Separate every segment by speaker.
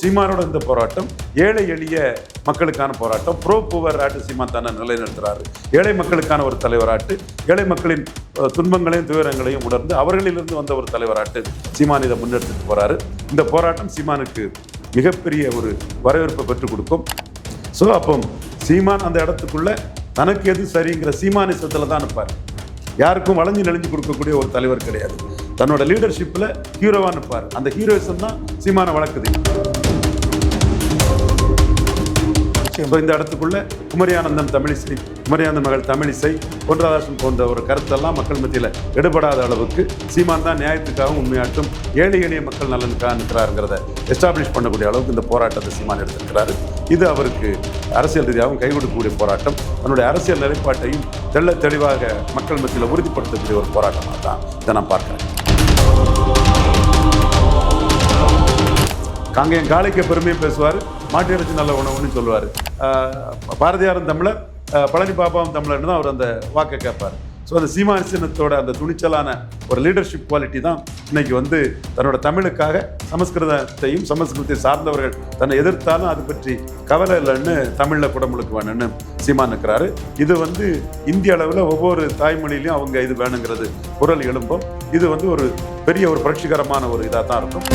Speaker 1: சீமானோட இந்த போராட்டம் ஏழை எளிய மக்களுக்கான போராட்டம் ப்ரோ புவர் ஆட்டு சீமா தானே நிலைநிறுத்துறாரு. ஏழை மக்களுக்கான ஒரு தலைவராட்டு ஏழை மக்களின் துன்பங்களையும் துயரங்களையும் உணர்ந்து அவர்களிலிருந்து வந்த ஒரு தலைவராட்டு சீமான் இதை முன்னெடுத்துட்டு போறாரு. இந்த போராட்டம் சீமானுக்கு மிகப்பெரிய ஒரு வரவேற்பை பெற்றுக் கொடுக்கும். ஸோ அப்போ சீமான் அந்த இடத்துக்குள்ள தனக்கு எது சரிங்கிற சீமானிசத்தில் தான் இருப்பார் யாருக்கும் வளைஞ்சு நெளிஞ்சு கொடுக்கக்கூடிய ஒரு தலைவர் கிடையாது. தன்னோட லீடர்ஷிப்பில் ஹீரோவாக இருப்பார் அந்த ஹீரோயிசம் தான் சீமான வழக்குது இப்போ இந்த இடத்துக்குள்ள குமரியானந்தன் தமிழிசை குமரியானந்த மகள் தமிழிசை பொன்ராதாசன் போன்ற ஒரு கருத்தெல்லாம் மக்கள் மத்தியில் எடுபடாத அளவுக்கு சீமான் தான் நியாயத்துக்காகவும் உண்மையாட்டும் ஏழை எளிய மக்கள் நலனுக்காக நிற்கிறாருங்கிறத எஸ்டாப்ளிஷ் பண்ணக்கூடிய அளவுக்கு இந்த போராட்டத்தை சீமான் எடுத்திருக்கிறாரு. இது அவருக்கு அரசியல் ரீதியாகவும் கை கொடுக்கக்கூடிய போராட்டம். தன்னுடைய அரசியல் நிலைப்பாட்டையும் தெள்ள தெளிவாக மக்கள் மத்தியில் உறுதிப்படுத்தக்கூடிய ஒரு போராட்டமாக தான் இதை நான் பார்க்குறேன். காங்கேயம் காளைக்கு பெருமையும் பேசுவார். மாட்டு இறைச்சி நல்ல உணவுன்னு சொல்லுவார். பாரதியாரும் தமிழர் பழனி பாப்பாவும் தமிழர்னு தான் அவர் அந்த வாக்கை கேட்பார். ஸோ அந்த சீமானிசனத்தோட அந்த துணிச்சலான ஒரு லீடர்ஷிப் குவாலிட்டி தான் இன்னைக்கு வந்து தன்னோட தமிழுக்காக சமஸ்கிருதத்தையும் சமஸ்கிருதத்தை சார்ந்தவர்கள் தன்னை எதிர்த்தாலும் அது பற்றி கவலை இல்லைன்னு தமிழில் குடமுழுக்கு வேணும்னு சீமான் இருக்கிறாரு இது வந்து இந்திய அளவில் ஒவ்வொரு தாய்மொழியிலையும் அவங்க இது வேணுங்கிறது குரல் எழும்பும். இது வந்து ஒரு பெரிய ஒரு புரட்சிகரமான ஒரு இதாக தான் இருக்கும்.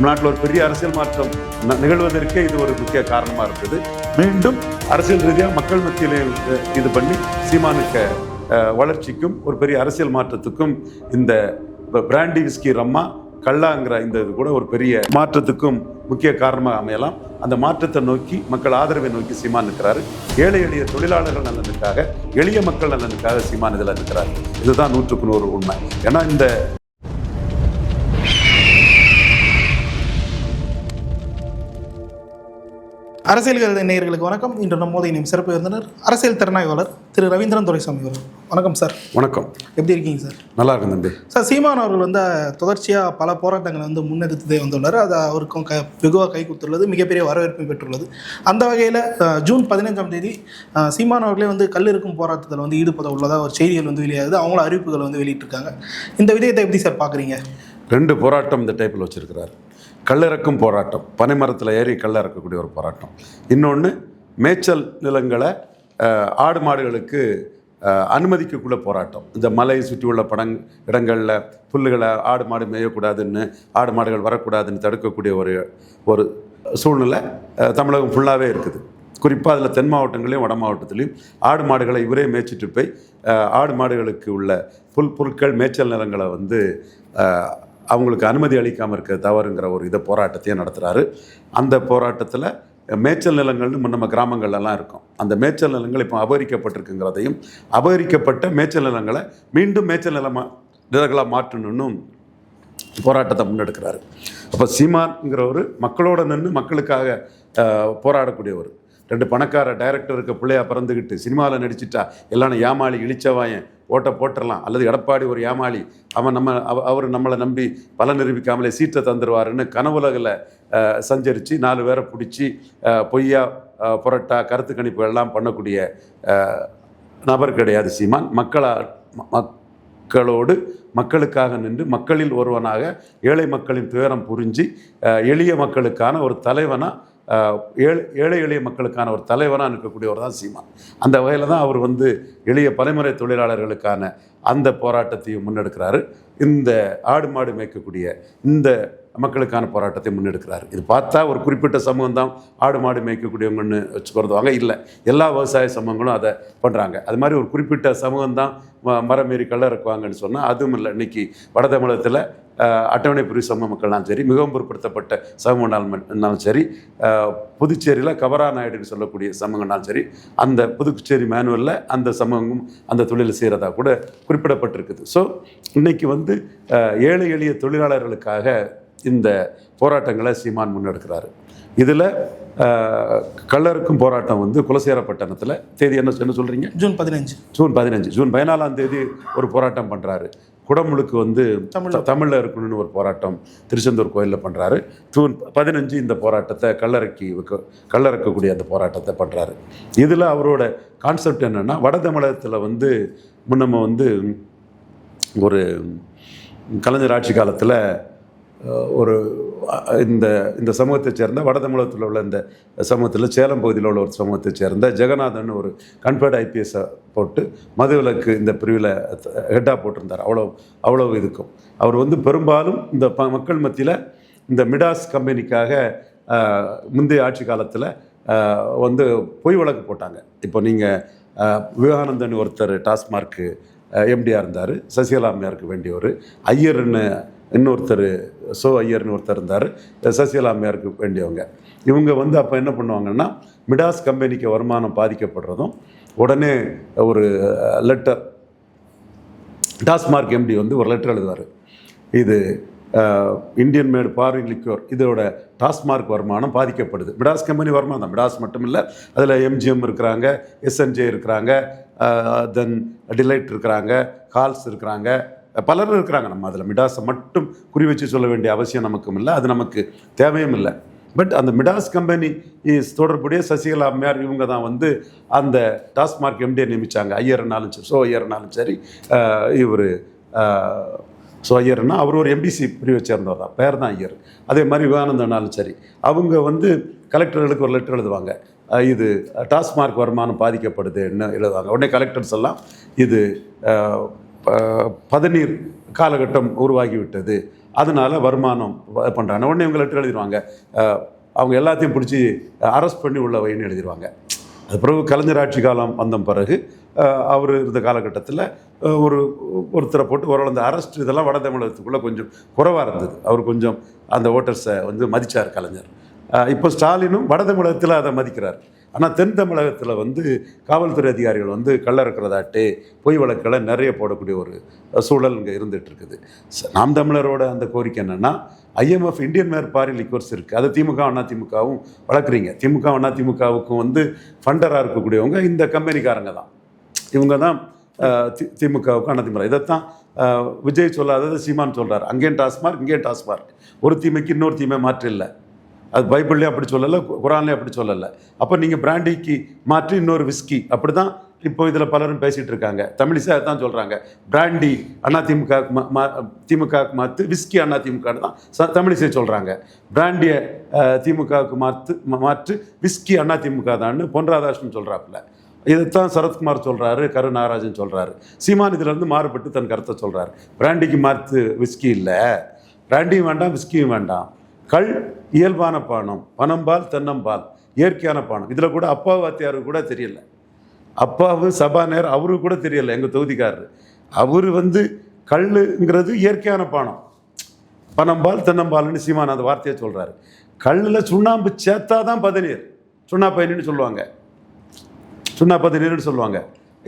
Speaker 1: நாட்டில் ஒரு பெரிய அரசியல் மாற்றம் ந- நிகழ்வதற்கே இது ஒரு முக்கிய காரணமாக இருந்தது. மீண்டும் அரசியல் ரீதியாக மக்கள் மத்தியிலே இது பண்ணி சீமானுக்க வளர்ச்சிக்கும் ஒரு பெரிய அரசியல் மாற்றத்துக்கும் இந்த பிராண்டி விஸ்கி ரம்மா கல்லாங்கிற இந்த இது கூட ஒரு பெரிய மாற்றத்துக்கும் முக்கிய காரணமாக அமையலாம். அந்த மாற்றத்தை நோக்கி மக்கள் ஆதரவை நோக்கி சீமான் இருக்கிறாரு ஏழை எளிய தொழிலாளர்கள் நலனுக்காக எளிய மக்கள் நலனுக்காக சீமான் இதில் இருக்கிறார் இதுதான் நூற்றுக்கு நூறு உண்மை. ஏன்னா இந்த
Speaker 2: அரசியல் கருத நேயர்களுக்கு வணக்கம். இன்று நம்மோது இணையும் சிறப்பு விருந்தினர் அரசியல் திறனாய்வாளர் திரு ரவீந்திரன் துரைசாமி அவர்கள். வணக்கம் சார்.
Speaker 1: வணக்கம்.
Speaker 2: எப்படி இருக்கீங்க சார்?
Speaker 1: நல்லா இருக்கும் தம்பி.
Speaker 2: சார் சீமான் அவர்கள் வந்து தொடர்ச்சியாக பல போராட்டங்களை வந்து முன்னெடுத்ததே வந்துள்ளார். அது அவருக்கும் க வெகுவாக கை கொடுத்துள்ளது மிகப்பெரிய வரவேற்பை பெற்றுள்ளது. அந்த வகையில் ஜூன் பதினைஞ்சாம் தேதி சீமான் அவர்களே வந்து கல்லிருக்கும் போராட்டத்தில் வந்து ஈடுபட உள்ளதாக ஒரு செய்திகள் வந்து வெளியாகுது. அவங்களும் அறிவிப்புகள் வந்து வெளியிட்டிருக்காங்க. இந்த விடயத்தை எப்படி சார் பார்க்குறீங்க?
Speaker 1: ரெண்டு போராட்டம் இந்த டைப்பில் வச்சுருக்கிறார். கல்லிறக்கும் போராட்டம். பனைமரத்தில் ஏறி கல்ல இறக்கக்கூடிய ஒரு போராட்டம். இன்னொன்று மேய்ச்சல் நிலங்களை ஆடு மாடுகளுக்கு அனுமதிக்கக்குள்ள போராட்டம். இந்த மலை சுற்றி உள்ள படங் இடங்களில் புல்லுகளை ஆடு மாடு மேயக்கூடாதுன்னு ஆடு மாடுகள் வரக்கூடாதுன்னு தடுக்கக்கூடிய ஒரு ஒரு சூழ்நிலை தமிழகம் ஃபுல்லாகவே இருக்குது. குறிப்பாக அதில் தென் மாவட்டங்களையும் வட மாவட்டத்திலையும் ஆடு மாடுகளை இவரே மேய்ச்சிட்டு போய் ஆடு மாடுகளுக்கு உள்ள புல் பொருட்கள் மேய்ச்சல் நிலங்களை வந்து அவங்களுக்கு அனுமதி அளிக்காமல் இருக்க தவறுங்கிற ஒரு இதை போராட்டத்தையும் நடத்துகிறாரு அந்த போராட்டத்தில் மேய்ச்சல் நிலங்கள்னு நம்ம கிராமங்கள்லாம் இருக்கும். அந்த மேய்ச்சல் நிலங்கள் இப்போ அபகரிக்கப்பட்டிருக்குங்கிறதையும் அபகரிக்கப்பட்ட மேய்ச்சல் நிலங்களை மீண்டும் மேய்ச்சல் நிலமா நிலங்களாக மாற்றணும்னு போராட்டத்தை முன்னெடுக்கிறாரு. அப்போ சீமான்ங்கிறவர் மக்களோட நின்று மக்களுக்காக போராடக்கூடியவர். ரெண்டு பணக்கார டைரக்டருக்கு பிள்ளையா பிறந்துக்கிட்டு சினிமாவில் நடிச்சிட்டா எல்லாம் ஏமாளி இழிச்சவாயன் ஓட்டை போட்டுடலாம் அல்லது எடப்பாடி ஒரு ஏமாளி அவன் நம்ம அவ- அவர் நம்மளை நம்பி பலன் நிரூபிக்காமலே சீட்டை தந்துடுவாருன்னு கனவுலகில் சஞ்சரித்து நாலு பேரை பிடிச்சி பொய்யா புரட்டா கருத்து கணிப்பு எல்லாம் பண்ணக்கூடிய நபர் கிடையாது சீமான். மக்களா மக்களோடு மக்களுக்காக நின்று மக்களில் ஒருவனாக ஏழை மக்களின் துயரம் புரிஞ்சு எளிய மக்களுக்கான ஒரு தலைவனாக ஏழை ஏழை எளிய மக்களுக்கான ஒரு தலைவராக இருக்கக்கூடியவர் தான் சீமான். அந்த வகையில் தான் அவர் வந்து எளிய பனைமுறை தொழிலாளர்களுக்கான அந்த போராட்டத்தையும் முன்னெடுக்கிறாரு. இந்த ஆடு மாடு மேய்க்கக்கூடிய இந்த மக்களுக்கான போராட்டத்தை முன்னெடுக்கிறார். இது பார்த்தா ஒரு குறிப்பிட்ட சமூகம் தான் ஆடு மாடு மேய்க்கக்கூடியவங்கன்னு வச்சுக்கிறதுவாங்க. இல்லை எல்லா விவசாய சமூகங்களும் அதை பண்ணுறாங்க அது மாதிரி ஒரு குறிப்பிட்ட சமூகம் தான் ம- மரம் ஏறி கள்ள இருக்குவாங்கன்னு சொன்னால் அதுவும் இல்லை. இன்னைக்கு வட தமிழகத்தில் அட்டவணை பிரிவு சமூக மக்கள்னாலும் சரி மிகவும் பிற்படுத்தப்பட்ட சமூகம்னாலும் சரி புதுச்சேரியில் கவரா நாயுடுன்னு சொல்லக்கூடிய சமூகம்னாலும் சரி அந்த புதுச்சேரி மேனுவலில் அந்த சமூகம் அந்த தொழில் செய்கிறதா கூட குறிப்பிடப்பட்டிருக்குது. ஸோ இன்னைக்கு வந்து ஏழை எளிய தொழிலாளர்களுக்காக இந்த போராட்டங்களை சீமான் முன்னெடுக்கிறாரு. இதில் கள்ளருக்கும் போராட்டம் வந்து குலசேரப்பட்டணத்தில் தேதி என்ன என்ன சொல்கிறீங்க
Speaker 2: ஜூன் பதினஞ்சு.
Speaker 1: ஜூன் பதினஞ்சு. ஜூன் பதினாலாம் தேதி ஒரு போராட்டம் பண்ணுறாரு குடமுழுக்கு வந்து
Speaker 2: தமிழ்ல.
Speaker 1: தமிழில் இருக்கணும்னு ஒரு போராட்டம் திருச்செந்தூர் கோயிலில் பண்ணுறாரு ஜூன் பதினஞ்சு இந்த போராட்டத்தை கல்லறைக்கு வைக்க கல்லறக்கக்கூடிய அந்த போராட்டத்தை பண்ணுறாரு இதில் அவரோட கான்செப்ட் என்னென்னா வட தமிழகத்தில் வந்து முன்னம வந்து ஒரு கலைஞர் ஆட்சி காலத்தில் ஒரு இந்த இந்த சமூகத்தை சேர்ந்த வட தமிழகத்தில் உள்ள இந்த சமூகத்தில் சேலம் பகுதியில் உள்ள ஒரு சமூகத்தை சேர்ந்த ஜெகநாதன் ஒரு கன்ஃபர்ட் ஐபிஎஸ்ஸை போட்டு மதுவிலக்கு இந்த பிரிவில் ஹெட்டாக போட்டிருந்தார். அவ்வளோ அவ்வளோ இதுக்கும். அவர் வந்து பெரும்பாலும் இந்த ப மக்கள் மத்தியில் இந்த மிடாஸ் கம்பெனிக்காக முந்தைய ஆட்சி காலத்தில் வந்து பொய் வழக்கு போட்டாங்க. இப்போ நீங்கள் விவேகானந்தன் ஒருத்தர் டாஸ்மார்க்கு எம்டியாக இருந்தார். சசிகலா அம்மையாருக்கு வேண்டியவர். ஐயர்னு இன்னொருத்தர் சோ ஐயர்னு ஒருத்தர் இருந்தார். சசிகலா அம்மையாருக்கு வேண்டியவங்க. இவங்க வந்து அப்போ என்ன பண்ணுவாங்கன்னா மிடாஸ் கம்பெனிக்கு வருமானம் பாதிக்கப்படுறதும் உடனே ஒரு லெட்டர் டாஸ்மார்க் எம்டி வந்து ஒரு லெட்டர் எழுதுவார். இது இந்தியன் மேடு ஃபாரின் லிக்யூர் இதோட டாஸ்மார்க் வருமானம் பாதிக்கப்படுது. மிடாஸ் கம்பெனி வருமானம் தான் மிடாஸ் மட்டும் இல்லை அதில் எம்ஜிஎம் இருக்கிறாங்க எஸ்என்ஜே இருக்கிறாங்க தென் டிலைட் இருக்கிறாங்க கால்ஸ் இருக்கிறாங்க பலரும் இருக்கிறாங்க. நம்ம அதில் மிடாஸை மட்டும் குறி வச்சு சொல்ல வேண்டிய அவசியம் நமக்கும் இல்லை. அது நமக்கு தேவையும் இல்லை. பட் அந்த மிடாஸ் கம்பெனி இஸ் தொடர்புடைய சசிகலா அம்மையார் இவங்க தான் வந்து அந்த டாஸ்மார்க் எம்டியை நியமித்தாங்க ஐயர்னாலும் சரி ஸோ ஐயர்னாலும் சரி இவர் ஸோ ஐயர்னா அவர் ஒரு எம்பிசி பிரிவை சேர்ந்தவர் தான். பேர் தான் ஐயர். அதே மாதிரி விவேகானந்தனாலும் சரி அவங்க வந்து கலெக்டர்களுக்கு ஒரு லெட்டர் எழுதுவாங்க. இது டாஸ்மார்க் வருமானம் பாதிக்கப்படுதுன்னு எழுதுவாங்க. உடனே கலெக்டர்ஸ் எல்லாம் இது பதநீர் காலகட்டம் உருவாகிவிட்டது. அதனால் வருமானம் பண்ணுறாங்க உடனே இவங்க லெட்டர் எழுதிடுவாங்க அவங்க எல்லாத்தையும் பிடிச்சி அரெஸ்ட் பண்ணி உள்ள வைன்னு எழுதிடுவாங்க அது பிறகு கலைஞர் ஆட்சி காலம் வந்த பிறகு அவர் இருந்த காலகட்டத்தில் ஒரு ஒருத்தரை போட்டு ஒரு அந்த அரெஸ்ட் இதெல்லாம் வட தமிழகத்துக்குள்ளே கொஞ்சம் குறைவாக இருந்தது. அவர் கொஞ்சம் அந்த ஓட்டர்ஸை வந்து மதித்தார் கலைஞர். இப்போ ஸ்டாலினும் வட தமிழகத்தில் அதை மதிக்கிறார். ஆனால் தென் தமிழகத்தில் வந்து காவல்துறை அதிகாரிகள் வந்து கள்ள இருக்கிறதாட்டு பொய் வழக்குகளை நிறைய போடக்கூடிய ஒரு சூழல் இங்கே இருந்துகிட்ருக்குது. நாம் தமிழரோட அந்த கோரிக்கை என்னென்னா IMF Indian made foreign liquors இருக்குது அதை திமுக அதிமுகவும் வளர்க்குறீங்க. திமுக அண்ணா திமுகவுக்கும் வந்து ஃபண்டராக இருக்கக்கூடியவங்க இந்த கம்பெனிக்காரங்க தான். இவங்க தான் தி- திமுகவுக்கு அண்ணா இதைத்தான் விஜய் சொல்லாதது சீமான் சொல்கிறார் அங்கேயும் டாஸ்மார்க் இங்கேயும் டாஸ்மார்க். ஒரு தீமைக்கு இன்னொரு தீமை மாற்றில்லை. அது பைபிள்லேயும் அப்படி சொல்லலை குரான்லேயும் அப்படி சொல்லலை. அப்போ நீங்கள் பிராண்டிக்கு மாற்றி இன்னொரு விஸ்கி. அப்படி தான் இப்போ இதில் பலரும் பேசிகிட்டு இருக்காங்க. தமிழிசை அதுதான் சொல்கிறாங்க பிராண்டி அண்ணா திமுக திமுகவுக்கு மாற்று விஸ்கி அண்ணா திமுக தான் ச தமிழிசை சொல்கிறாங்க பிராண்டியை திமுகவுக்கு மாற்று மாற்று விஸ்கி அண்ணா திமுக தான்னு பொன் ராதாகிருஷ்ணன் சொல்கிறாப்புல இதைத்தான் சரத்குமார் சொல்கிறாரு கரு நாகராஜன் சொல்கிறாரு சீமான் இதிலேருந்து மாறுபட்டு தன் கருத்தை சொல்கிறாரு பிராண்டிக்கு மாற்று விஸ்கி இல்லை. பிராண்டியும் வேண்டாம் விஸ்கியும் வேண்டாம். கல் இயல்பான பானம் பணம்பால் தென்னம்பால் இயற்கையான பானம். இதில் கூட அப்பா வாத்தியாருக்கு கூட தெரியல. அப்பாவு சபாநேர் அவருக்கு கூட தெரியல எங்கள் தொகுதிக்காரர். அவர் வந்து கல்லுங்கிறது இயற்கையான பானம். பணம்பால் தென்னம்பால்னு சீமான் அந்த வார்த்தையை சொல்கிறாரு கல்லில் சுண்ணாம்பு சேர்த்தா தான் பதநீர். சுண்ணா பயணின்னு சொல்லுவாங்க. சுண்ணா பதநீர்னு சொல்லுவாங்க.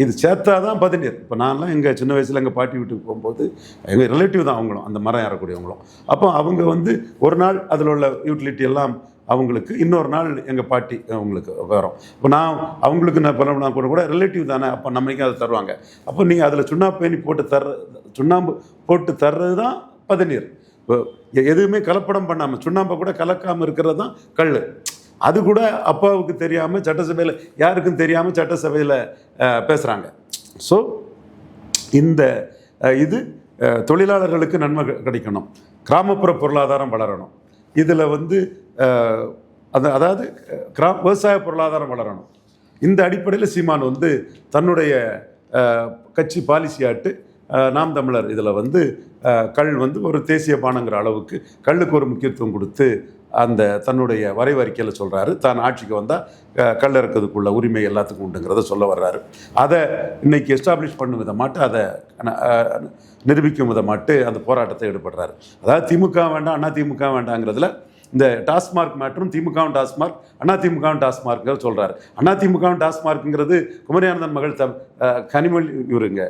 Speaker 1: இது சேர்த்தா தான் பதினீர் இப்போ நான்லாம் எங்கள் சின்ன வயசில் எங்கள் பாட்டி வீட்டுக்கு போகும்போது எங்கள் ரிலேட்டிவ் தான் அவங்களும் அந்த மரம் ஏறக்கூடியவங்களும். அப்போ அவங்க வந்து ஒரு நாள் அதில் உள்ள யூட்டிலிட்டி எல்லாம் அவங்களுக்கு இன்னொரு நாள் எங்கள் பாட்டி அவங்களுக்கு வரும். இப்போ நான் அவங்களுக்கு நான் பண்ண கூட கூட ரிலேட்டிவ் தானே அப்போ நம்மளுக்கு அதை தருவாங்க. அப்போ நீங்கள் அதில் சுண்ணாம்பு பேணி போட்டு தர்ற சுண்ணாம்பு போட்டு தர்றது தான் பதநீர் இப்போ எதுவுமே கலப்படம் பண்ணாமல் சுண்ணாம்பை கூட கலக்காமல் இருக்கிறது தான் கல் அது கூட அப்பாவுக்கு தெரியாமல் சட்டசபையில் யாருக்கும் தெரியாமல் சட்டசபையில் பேசுகிறாங்க ஸோ இந்த இது தொழிலாளர்களுக்கு நன்மை கிடைக்கணும். கிராமப்புற பொருளாதாரம் வளரணும். இதில் வந்து அஹ், அது அதாவது கிரா விவசாய பொருளாதாரம் வளரணும். இந்த அடிப்படையில் சீமான் வந்து தன்னுடைய கட்சி பாலிசியாட்டு நாம் தமிழர் இதில் வந்து கல் வந்து ஒரு தேசிய பானங்கிற அளவுக்கு கல்லுக்கு ஒரு முக்கியத்துவம் கொடுத்து அந்த தன்னுடைய வரைவறிக்கையில் சொல்கிறாரு தான் ஆட்சிக்கு வந்தால் கல்லறுக்கிறதுக்குள்ள உரிமை எல்லாத்துக்கும் உண்டுங்கிறத சொல்ல வர்றாரு. அதை இன்னைக்கு எஸ்டாப்ளிஷ் பண்ணும் விதமாட்டு அதை நிரூபிக்கும் விதமாட்டு அந்த போராட்டத்தை ஈடுபடுறாரு. அதாவது திமுக வேண்டாம் அண்ணா திமுக வேண்டாங்கிறதுல இந்த டாஸ்மார்க் மற்றும் திமுகவும் டாஸ்மார்க் அண்ணா திமுகவும் டாஸ்மார்க்ங்கிறத சொல்கிறாரு அண்ணா திமுகவும் டாஸ்மார்க்குங்கிறது குமரியானந்தன் மகள் தம் கனிமொழி இவருங்க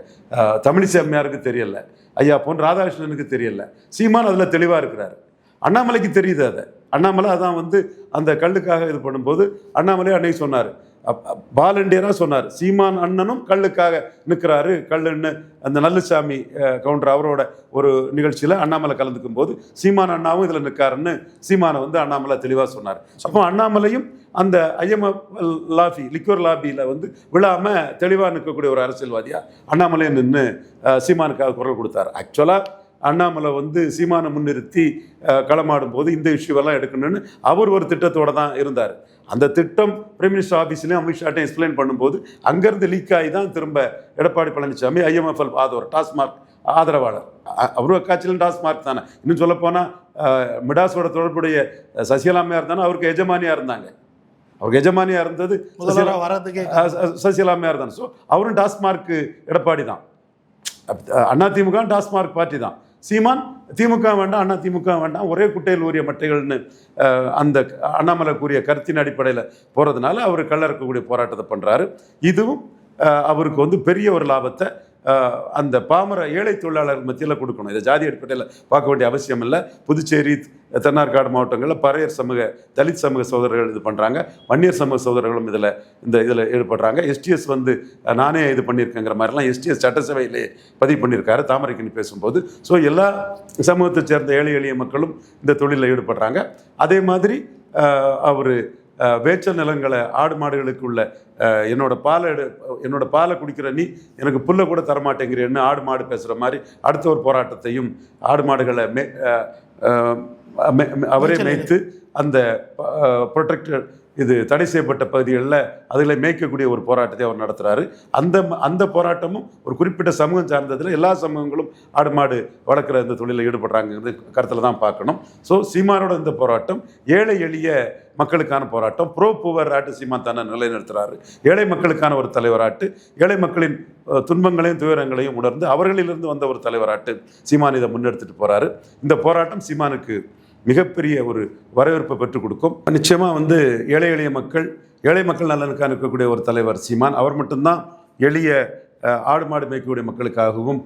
Speaker 1: தமிழிசை அம்மையாருக்கு தெரியல. ஐயா பொன் ராதாகிருஷ்ணனுக்கு தெரியல. சீமான் அதில் தெளிவாக இருக்கிறார். அண்ணாமலைக்கு தெரியுது அதை. அண்ணாமலை அதான் வந்து அந்த கல்லுக்காக இது பண்ணும்போது அண்ணாமலை அன்னைக்கு சொன்னார். வாலண்டியராக சொன்னார். சீமான் அண்ணனும் கல்லுக்காக நிற்கிறாரு கல்லுன்னு அந்த நல்லசாமி கவுண்டர் அவரோட ஒரு நிகழ்ச்சியில் அண்ணாமலை கலந்துக்கும் போது சீமான் அண்ணாவும் இதில் நிற்காருன்னு சீமானை வந்து அண்ணாமலை தெளிவாக சொன்னார். அப்போ அண்ணாமலையும் அந்த ஐஎம்எஃப் லாபி லிக்யூர் லாபியில் வந்து விழாமல் தெளிவாக நிற்கக்கூடிய ஒரு அரசியல்வாதியாக அண்ணாமலையை நின்று சீமானுக்காக குரல் கொடுத்தார். ஆக்சுவலாக அண்ணாமலை வந்து சீமானை முன்னிறுத்தி களமாடும் போது இந்த இஷ்யூவெல்லாம் எடுக்கணும்னு அவர் ஒரு திட்டத்தோட தான் இருந்தார். அந்த திட்டம் பிரைம் மினிஸ்டர் ஆஃபீஸ்லேயும் அமித்ஷாட்டையும் எக்ஸ்பிளைன் பண்ணும்போது அங்கேருந்து லீக் ஆகி தான் திரும்ப எடப்பாடி பழனிசாமி ஐஎம்எஃப்எல் ஆதவர் டாஸ்மார்க் ஆதரவாளர். அ- அவரும் அக்காட்சியிலும் டாஸ்மார்க் தானே. இன்னும் சொல்லப்போனால் மிடாஸோட தொடர்புடைய சசிகலாமையாக தானே அவருக்கு எஜமானியாக இருந்தாங்க. அவருக்கு எஜமானியாக இருந்தது
Speaker 2: முதல்வராக வர்றதுக்கே
Speaker 1: அஹ் ச- சசிகலாமையார் தான். ஸோ அவரும் டாஸ்மார்க் எடப்பாடி தான். அண்ணா திமுக டாஸ்மார்க் பார்ட்டி தான். சீமான் திமுக வேண்டாம் அண்ணா திமுக வேண்டாம் ஒரே குட்டையில் ஊறிய மட்டைகள்னு அந்த அண்ணாமலை கூறிய கருத்தின் அடிப்படையில் போகிறதுனால அவர் கள்ள இருக்கக்கூடிய போராட்டத்தை பண்ணுறாரு இதுவும் அவருக்கு வந்து பெரிய ஒரு லாபத்தை அந்த பாமர ஏழை தொழிலாளர் மத்தியில் கொடுக்கணும். இதை ஜாதி அடிப்படையில் பார்க்க வேண்டிய அவசியம் இல்லை. புதுச்சேரி தென்னார்காடு மாவட்டங்களில் பறையர் சமூக தலித் சமூக சகோதரர்கள் இது பண்ணுறாங்க வன்னியர் சமூக சகோதரர்களும் இதில் இந்த இதில் ஈடுபடுறாங்க. எஸ்டிஎஸ் வந்து நானே இது பண்ணியிருக்கேங்கிற மாதிரிலாம் எஸ்டிஎஸ் சட்டசபையிலே பதிவு பண்ணியிருக்காரு. தாமரைக்கணி பேசும்போது. ஸோ எல்லா சமூகத்தை சேர்ந்த ஏழை எளிய மக்களும் இந்த தொழிலில் ஈடுபடுறாங்க. அதே மாதிரி அவர் வேச்சல் நிலங்களை ஆடு மாடுகளுக்கு உள்ள என்னோட பாலை எடு என்னோட பாலை குடிக்கிற நீ எனக்கு புல்லை கூட தரமாட்டேங்கிறேன்னு ஆடு மாடு பேசுகிற மாதிரி அடுத்த ஒரு போராட்டத்தையும் ஆடு மாடுகளை மே அவரே மேய்த்து அந்த ப்ரொடெக்டட் இது தடை செய்யப்பட்ட பகுதிகளில் அதில் மேய்க்கக்கூடிய ஒரு போராட்டத்தை அவர் நடத்துகிறாரு அந்த அந்த போராட்டமும் ஒரு குறிப்பிட்ட சமூகம் சார்ந்ததில் எல்லா சமூகங்களும் ஆடு மாடு வளர்க்குற இந்த தொழிலில் ஈடுபடுறாங்கிறது கருத்தில் தான் பார்க்கணும். ஸோ சீமானோட இந்த போராட்டம் ஏழை எளிய மக்களுக்கான போராட்டம் ப்ரோ புவர் ஆட்டு சீமா தானே நிலைநிறுத்துறாரு. ஏழை மக்களுக்கான ஒரு தலைவராட்டு ஏழை மக்களின் துன்பங்களையும் துயரங்களையும் உணர்ந்து அவர்களிலிருந்து வந்த ஒரு தலைவராட்டு சீமான் இதை முன்னெடுத்துட்டு போகிறாரு இந்த போராட்டம் சீமானுக்கு மிகப்பெரிய ஒரு வரவேற்பை பெற்றுக் கொடுக்கும். நிச்சயமாக வந்து ஏழை எளிய மக்கள் ஏழை மக்கள் நலனுக்காக இருக்கக்கூடிய ஒரு தலைவர் சீமான். அவர் மட்டும்தான் எளிய ஆடு மாடு மேய்க்கக்கூடிய மக்களுக்காகவும்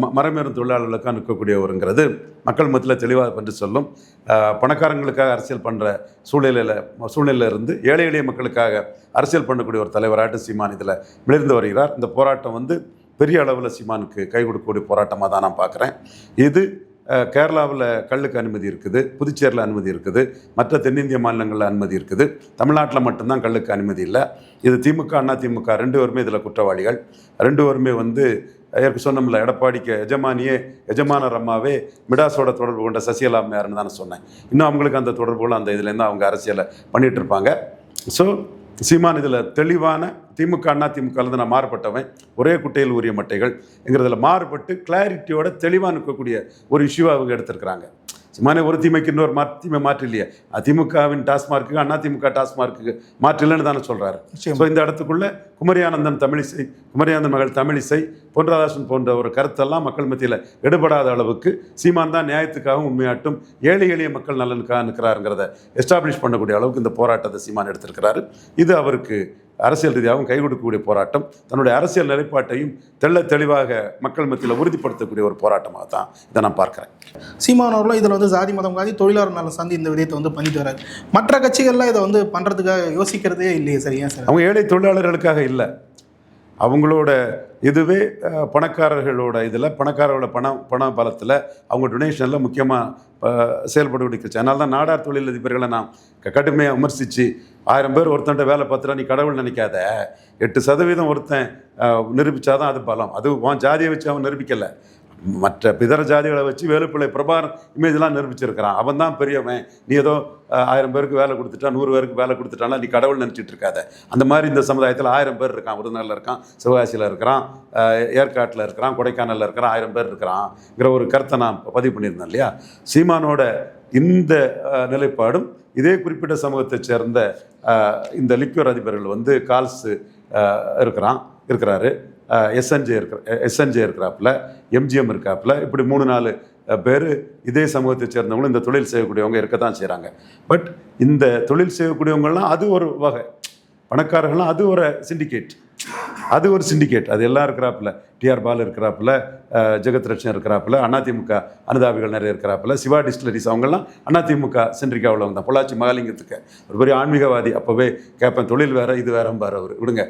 Speaker 1: ம- மரமேறும் தொழிலாளர்களுக்காக நிற்கக்கூடியவருங்கிறது. மக்கள் மத்தியில் தெளிவாக பற்றி சொல்லும். பணக்காரங்களுக்காக அரசியல் பண்ணுற சூழ்நிலையில் சூழ்நிலையில இருந்து ஏழை எளிய மக்களுக்காக அரசியல் பண்ணக்கூடிய ஒரு தலைவராட்டு சீமான் இதில் மிளிர்ந்து வருகிறார். இந்த போராட்டம் வந்து பெரிய அளவில் சீமானுக்கு கை கொடுக்கக்கூடிய போராட்டமாக தான் நான் பார்க்குறேன். இது கேரளாவில் கல்லுக்கு அனுமதி இருக்குது புதுச்சேரியில் அனுமதி இருக்குது மற்ற தென்னிந்திய மாநிலங்களில் அனுமதி இருக்குது. தமிழ்நாட்டில் மட்டும்தான் கல்லுக்கு அனுமதி இல்லை. இது திமுக அண்ணா திமுக ரெண்டு பேருமே இதில் குற்றவாளிகள். ரெண்டு பேருமே வந்து ஏற்க சொன்னோம்ல எடப்பாடிக்கு எஜமானியே எஜமானர் அம்மாவே மிடாஸோட தொடர்பு கொண்ட சசிகலா அம்மையார்னு தானே சொன்னேன். இன்னும் அவங்களுக்கு அந்த தொடர்புகள் அந்த இதுலேருந்து அவங்க அரசியலை பண்ணிகிட்டு இருப்பாங்க. ஸோ சீமான் இதில் தெளிவான திமுக அண்ணா திமுகலேருந்து நான் மாறுபட்டவன். ஒரே குட்டையில் உரிய மட்டைகள். மட்டைகள்ங்கிறதுல மாறுபட்டு கிளாரிட்டியோட தெளிவாக இருக்கக்கூடிய ஒரு இஷ்யூவாக அவங்க எடுத்திருக்கிறாங்க. சும்மானே ஒரு தீமைக்கு இன்னொரு மா தீமை மாற்று இல்லையே. திமுகவின் டாஸ்மார்க்கு அண்ணா திமுக டாஸ்மார்க்கு மாற்று இல்லைன்னு தானே சொல்கிறாரு. ஸோ இந்த இடத்துக்குள்ள குமரியானந்தன் தமிழிசை குமரியானந்தன் மகள் தமிழிசை பொன்ராதாசன் போன்ற ஒரு கருத்தெல்லாம் மக்கள் மத்தியில் எடுபடாத அளவுக்கு சீமான் தான் நியாயத்துக்காகவும் உண்மையாட்டும் ஏழை எளிய மக்கள் நலனுக்காக நிற்கிறாருங்கிறத எஸ்டாப்ளிஷ் பண்ணக்கூடிய அளவுக்கு இந்த போராட்டத்தை சீமான் எடுத்திருக்கிறாரு. இது அவருக்கு அரசியல் ரீதியாகவும் கை கொடுக்கக்கூடிய போராட்டம் தன்னுடைய அரசியல் நிலைப்பாட்டையும் தெள்ள தெளிவாக மக்கள் மத்தியில் உறுதிப்படுத்தக்கூடிய ஒரு போராட்டமாக தான் இதை நான் பார்க்குறேன்.
Speaker 2: சீமான் அவர்களும் இதில் வந்து ஜாதி மதம் காதி தொழிலாளர் நலம் சார்ந்து இந்த விதயத்தை வந்து பண்ணிட்டு வராரு மற்ற கட்சிகள்லாம் இதை வந்து பண்ணுறதுக்காக யோசிக்கிறதே இல்லையே சார் ஏன் சார்?
Speaker 1: அவங்க ஏழை தொழிலாளர்களுக்காக இல்லை. அவங்களோட இதுவே பணக்காரர்களோட இதில் பணக்காரர்களோட பணம் பண பலத்தில் அவங்க டொனேஷனில் முக்கியமாக செயல்படக்கூடிய அதனால தான் நாடார் தொழிலதிபர்களை நான் க- கடுமையாக விமர்சித்து ஆயிரம் பேர் ஒருத்தன்ட்ட வேலை பார்த்துட்டா நீ கடவுள் நினைக்காத. எட்டு சதவீதம் ஒருத்தன் நிரூபித்தாதான் நிரூபிச்சாதான் அது பலம். அது உன் ஜாதியை வச்சு அவன் நிரூபிக்கலை. மற்ற பிதர ஜாதிகளை வச்சு வேலுப்பிள்ளை பிரபார் இமேஜ்லாம் நிரூபிச்சிருக்கிறான். அவன் தான் பெரியவன். நீ ஏதோ ஆயிரம் பேருக்கு வேலை கொடுத்துட்டா நூறு பேருக்கு வேலை கொடுத்துட்டானா நீ கடவுள் நினச்சிட்டு இருக்காத. அந்த மாதிரி இந்த சமுதாயத்தில் ஆயிரம் பேர் இருக்கான். விருதுநகரில் இருக்கான் சிவகாசியில் இருக்கிறான் ஏற்காட்டில் இருக்கிறான் கொடைக்கானலில் இருக்கிறான் ஆயிரம் பேர் இருக்கிறான்ங்கிற ஒரு கருத்தை நான் பதிவு பண்ணியிருந்தேன் இல்லையா? சீமானோட இந்த நிலைப்பாடும் இதே குறிப்பிட்ட சமூகத்தைச் சேர்ந்த இந்த லிக்யூர் அதிபர்கள் வந்து கால்ஸு இருக்கிறான் இருக்கிறாரு. எஸ்என்ஜே இருக்கிற எஸ்என்ஜே இருக்கிறாப்புல எம்ஜிஎம் இருக்காப்புல இப்படி மூணு நாலு பேர் இதே சமூகத்தை சேர்ந்தவங்களும் இந்த தொழில் செய்யக்கூடியவங்க இருக்க தான் செய்கிறாங்க பட் இந்த தொழில் செய்யக்கூடியவங்கள்லாம் அது ஒரு வகை. பணக்காரர்கள்லாம் அது ஒரு சிண்டிகேட் அது ஒரு சிண்டிகேட் அது எல்லாம் இருக்கிறாப்புல. டிஆர் பால் இருக்கிறாப்புல ஜெகத் ரட்சன் இருக்கிறாப்புல அதிமுக அனுதாபிகள் நிறைய இருக்கிறாப்புல சிவா டிஸ்டிலரிஸ் அவங்கெல்லாம் அதிமுக சென்ட்ரிக்கா உள்ளவங்க தான் பொள்ளாச்சி மகாலிங்கத்துக்கு. ஒரு பெரிய ஆன்மீகவாதி. அப்போவே கேட்பேன் தொழில் வேற இது வேறம்பார் அவர். விடுங்க.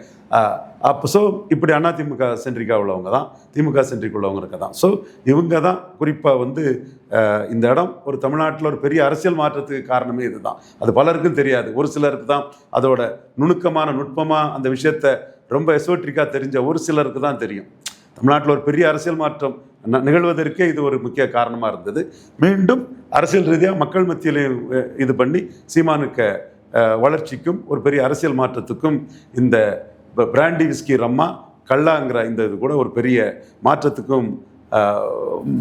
Speaker 1: அப்போ ஸோ இப்படி அதிமுக சென்ட்ரிக்கா உள்ளவங்க தான் திமுக சென்ட்ரிக் உள்ளவங்க இருக்க தான் ஸோ இவங்க தான் குறிப்பாக வந்து இந்த இடம் ஒரு தமிழ்நாட்டில் ஒரு பெரிய அரசியல் மாற்றத்துக்கு காரணமே இதுதான். அது பலருக்கும் தெரியாது. ஒரு சிலருக்கு தான் அதோட நுணுக்கமான நுட்பமாக அந்த விஷயத்தை ரொம்ப எசோட்ரிக்காக தெரிஞ்ச ஒரு சிலருக்கு தான் தெரியும். தமிழ்நாட்டில் ஒரு பெரிய அரசியல் மாற்றம் ந- நிகழ்வதற்கே இது ஒரு முக்கிய காரணமாக இருந்தது. மீண்டும் அரசியல் ரீதியாக மக்கள் மத்தியிலையும் இது பண்ணி சீமானுக்க வளர்ச்சிக்கும் ஒரு பெரிய அரசியல் மாற்றத்துக்கும் இந்த ப- பிராண்டி விஸ்கி ரம்மா கல்லாங்கிற இந்த இது கூட ஒரு பெரிய மாற்றத்துக்கும்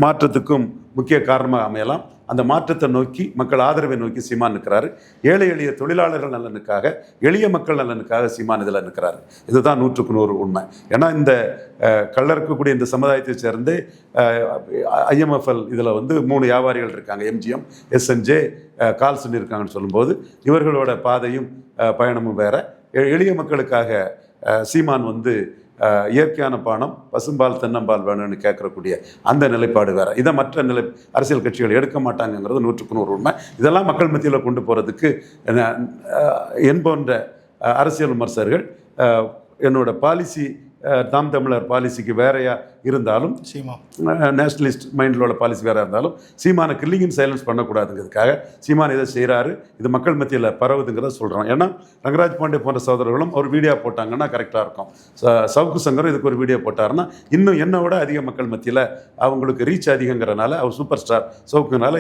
Speaker 1: மாற்றத்துக்கும் முக்கிய காரணமாக அமையலாம். அந்த மாற்றத்தை நோக்கி மக்கள் ஆதரவை நோக்கி சீமான் நிற்கிறாரு. ஏழை எளிய தொழிலாளர்கள் நலனுக்காக எளிய மக்கள் நலனுக்காக சீமான் இதில் நிற்கிறாரு. இதுதான் நூற்றுக்கு நூறு உண்மை. ஏன்னா இந்த கள்ள இருக்கக்கூடிய இந்த சமுதாயத்தை சேர்ந்து ஐஎம்எஃப்எல் இதில் வந்து மூணு வியாபாரிகள் இருக்காங்க. எம்ஜிஎம் எஸ்என்ஜே கால்சன் இருக்காங்கன்னு சொல்லும்போது இவர்களோட பாதையும் பயணமும் வேற. எளிய மக்களுக்காக சீமான் வந்து இயற்கையான பானம் பசும்பால் தென்னம்பால் வேணும்னு கேட்கக்கூடிய அந்த நிலைப்பாடு வேற. இதை மற்ற நிலை அரசியல் கட்சிகள் எடுக்க மாட்டாங்கங்கிறது நூற்றுக்கு நூறு உண்மை. இதெல்லாம் மக்கள் மத்தியில் கொண்டு போகிறதுக்கு என்போன்ற அரசியல் விமர்சகர்கள் என்னோட பாலிசி தாம் தமிழர் பாலிசிக்கு வேறையா இருந்தாலும்
Speaker 2: நிச்சயமா
Speaker 1: நேஷனலிஸ்ட் மைண்டில் உள்ள பாலிசி வேறு இருந்தாலும் சீமானை கில்லிங் இன் சைலன்ஸ் பண்ணக்கூடாதுங்கிறதுக்காக சீமான் இதை செய்கிறாரு இது மக்கள் மத்தியில் பரவுதுங்கிறத சொல்கிறோம் ஏன்னா ரங்கராஜ் பாண்டே போன்ற சகோதரர்களும் ஒரு வீடியோ போட்டாங்கன்னா கரெக்டாக இருக்கும். சவுக்கு சங்கரும் இதுக்கு ஒரு வீடியோ போட்டாருன்னா இன்னும் என்னை விட அதிக மக்கள் மத்தியில் அவங்களுக்கு ரீச் அதிகங்கிறனால அவர் சூப்பர் ஸ்டார் சவுக்குனால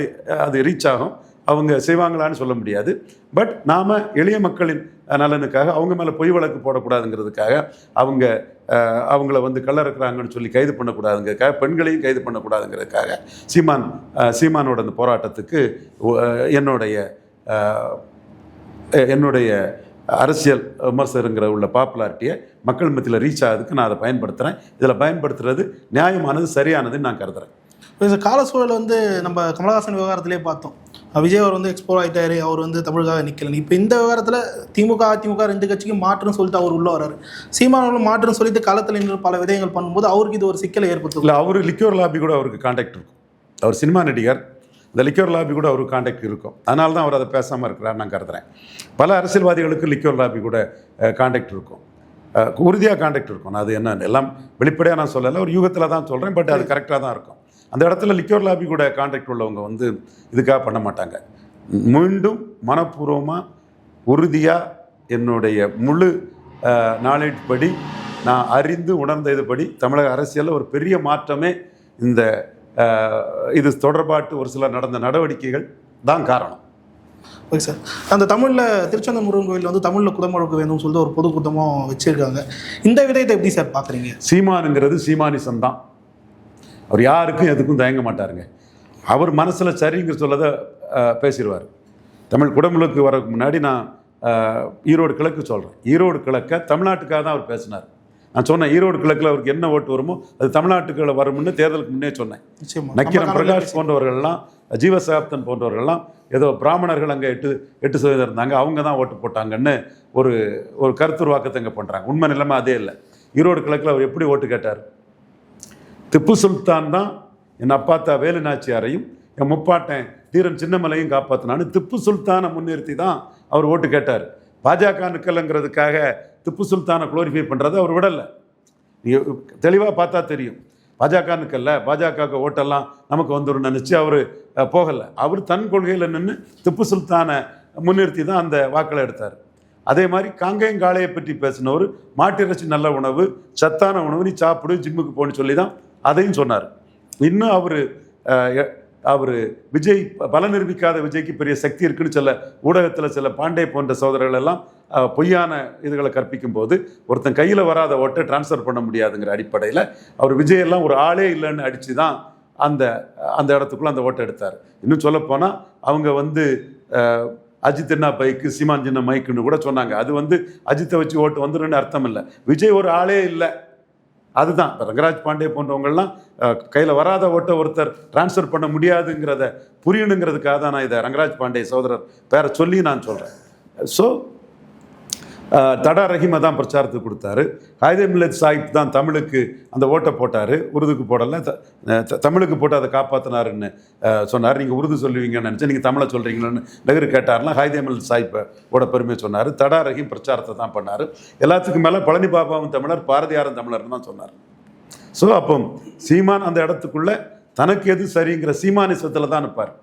Speaker 1: அது ரீச் ஆகும். அவங்க செய்வாங்களான்னு சொல்ல முடியாது. பட் நாம் எளிய மக்களின் நலனுக்காக அவங்க மேலே பொய் வழக்கு போடக்கூடாதுங்கிறதுக்காக அவங்க அவங்கள வந்து கள்ளறக்குறாங்கன்னு சொல்லி கைது பண்ணக்கூடாதுங்கிறதுக்காக பெண்களையும் கைது பண்ணக்கூடாதுங்கிறதுக்காக சீமான் சீமானோட அந்த போராட்டத்துக்கு என்னுடைய என்னுடைய அரசியல் விமர்சகருங்கிற உள்ள பாப்புலாரிட்டியை மக்கள் மத்தியில் ரீச் ஆகிறதுக்கு நான் அதை பயன்படுத்துகிறேன் இதில் பயன்படுத்துறது நியாயமானது சரியானதுன்னு நான் கருதுறேன்.
Speaker 2: இப்போ இந்த கால சூழல் வந்து நம்ம கமலஹாசன் விவகாரத்திலே பார்த்தோம். விஜய் அவர் வந்து எக்ஸ்போர் ஆகிட்டாரு அவர் வந்து தமிழுக்காக நிற்கல இப்போ இந்த விவகாரத்தில் திமுக அதிமுக ரெண்டு கட்சிக்கும் மாற்றுன்னு சொல்லிட்டு அவர் உள்ளே வராரு. சீமானவர்களும் மாற்றுன்னு சொல்லிட்டு களத்தில் நின்று பல விதயங்கள் பண்ணும்போது அவருக்கு இது ஒரு சிக்கலை ஏற்படுத்தும்.
Speaker 1: இல்லை அவர் லிக்யூர் லாபி கூட அவருக்கு கான்டாக்ட் இருக்கும். அவர் சினிமா நடிகர் இந்த லிக்யூர் லாபி கூட அவருக்கு கான்டாக்ட் இருக்கும். அதனால தான் அவர் அதை பேசாமல் இருக்கிறார் நான் கருதுறேன். பல அரசியல்வாதிகளுக்கு லிக்யூர் லாபி கூட கான்டாக்ட் இருக்கும். உறுதியாக கான்டாக்ட் இருக்கும். நான் அது என்ன எல்லாம் வெளிப்படையாக நான் சொல்லலை ஒரு யூகத்தில் தான் சொல்கிறேன் பட் அது கரெக்டாக தான் இருக்கும். அந்த இடத்துல லிக்யூர் லாபி கூட காண்டாக்ட் உள்ளவங்க வந்து இதுக்காக பண்ண மாட்டாங்க. மீண்டும் மனப்பூர்வமாக உறுதியாக என்னுடைய முழு நாலேஜ் படி நான் அறிந்து உணர்ந்த இதுபடி தமிழக அரசியலில் ஒரு பெரிய மாற்றமே இந்த இது தொடர்பாட்டு ஒரு சில நடந்த நடவடிக்கைகள் தான் காரணம்.
Speaker 2: Okay sir. அந்த தமிழில் திருச்செந்தூர் முருகன் கோயில் வந்து தமிழில் குதமுழக்க வேணும்னு சொல்லிட்டு ஒரு பொதுக்கூட்டமும் வச்சிருக்காங்க. இந்த விதயத்தை எப்படி சார் பார்க்குறீங்க
Speaker 1: சீமானுங்கிறது சீமானிசம் தான் அவர் யாருக்கும் எதுக்கும் தயங்க மாட்டாருங்க. அவர் மனசில் சரிங்கிற சொல்லதை பேசிடுவார் தமிழ் குடமுழுக்கு வரதுக்கு முன்னாடி நான் ஈரோடு கிழக்கு சொல்கிறேன் ஈரோடு கிழக்க தமிழ்நாட்டுக்காக தான் அவர் பேசினார். நான் சொன்னேன் ஈரோடு கிழக்கில் அவருக்கு என்ன ஓட்டு வருமோ அது தமிழ்நாட்டுக்குள்ள வரும்னு தேர்தலுக்கு முன்னே சொன்னேன்.
Speaker 2: நம்ம
Speaker 1: பிரகாஷ் போன்றவர்கள்லாம் ஜீவசகாப்தன் போன்றவர்கள்லாம் ஏதோ பிராமணர்கள் அங்கே எட்டு எட்டு சதவீதம் இருந்தாங்க அவங்க தான் ஓட்டு போட்டாங்கன்னு ஒரு ஒரு கருத்துருவாக்கத்தை இங்கே பண்ணுறாங்க உண்மை நிலைமை அதே இல்லை. ஈரோடு கிழக்கில் அவர் எப்படி ஓட்டு கேட்டார்? திப்பு சுல்தான் தான் என் அப்பாத்தா வேலுநாச்சியாரையும் என் முப்பாட்டன் தீரன் சின்னமலையும் காப்பாற்றினான்னு திப்பு சுல்தானை முன்னிறுத்தி தான் அவர் ஓட்டு கேட்டார். பாஜக நிற்கலைங்கிறதுக்காக திப்பு சுல்தானை குளோரிஃபை பண்ணுறதை அவர் விடலை. நீங்கள் தெளிவாக பார்த்தா தெரியும். பாஜக நிற்கல பாஜகவுக்கு ஓட்டெல்லாம் நமக்கு வந்துடும் நினச்சி அவர் போகலை. அவர் தன் கொள்கையில் நின்று திப்பு சுல்தானை முன்னிறுத்தி தான் அந்த வாக்களை எடுத்தார். அதே மாதிரி காங்கேயங்காளையை பற்றி பேசினவர் மாட்டிறைச்சி நல்ல உணவு சத்தான உணவு நீ சாப்பிடு ஜிம்முக்கு போகணும்னு சொல்லி தான் அதையும் சொன்னார். இன்னும் அவர் அவர் விஜய் பல நிரூபிக்காத விஜய்க்கு பெரிய சக்தி இருக்குன்னு சில ஊடகத்தில் சில பாண்டே போன்ற சோதரர்கள் எல்லாம் பொய்யான இதுகளை கற்பிக்கும் போது ஒருத்தன் கையில் வராத ஓட்டை டிரான்ஸ்ஃபர் பண்ண முடியாதுங்கிற அடிப்படையில் அவர் விஜயெல்லாம் ஒரு ஆளே இல்லைன்னு அடித்து தான் அந்த அந்த இடத்துக்குள்ள அந்த ஓட்டை எடுத்தார். இன்னும் சொல்லப்போனால் அவங்க வந்து அஜித் என்ன பைக்கு சீமான் சின்ன மைக்குன்னு கூட சொன்னாங்க. அது வந்து அஜித்தை வச்சு ஓட்டு வந்துருன்னு அர்த்தம் இல்லை. விஜய் ஒரு ஆளே இல்லை. அதுதான். ரங்கராஜ் பாண்டே போன்றவங்கள்லாம் கையில் வராத ஓட்டை ஒருத்தர் டிரான்ஸ்ஃபர் பண்ண முடியாதுங்கிறத புரியணுங்கிறதுக்காக தான் நான் இதை ரங்கராஜ் பாண்டே சகோதரர் பேரை சொல்லி நான் சொல்கிறேன் ஸோ தடா ரஹீமை தான் பிரச்சாரத்துக்கு கொடுத்தாரு. ஹைதே மில்லத் சாஹிப் தான் தமிழுக்கு அந்த ஓட்டை போட்டார். உருதுக்கு போடலை. த- த- தமிழுக்கு போட்டு அதை காப்பாற்றினாருன்னு சொன்னார். நீங்கள் உருது சொல்லுவீங்கன்னு நினச்சேன் நீங்கள் தமிழை சொல்கிறீங்களன்னு நகர் கேட்டார்லாம் ஹைதே மில்லத் சாஹிப்போட பெருமையை சொன்னார். தடா ரஹீம் பிரச்சாரத்தை தான் பண்ணார். எல்லாத்துக்கும் மேலே பழனி பாபாவும் தமிழர் பாரதியாரும் தமிழர்னு தான் சொன்னார். ஸோ அப்போ சீமான் அந்த இடத்துக்குள்ளே தனக்கு எது சரிங்கிற சீமானிசத்தில் தான் இருப்பார்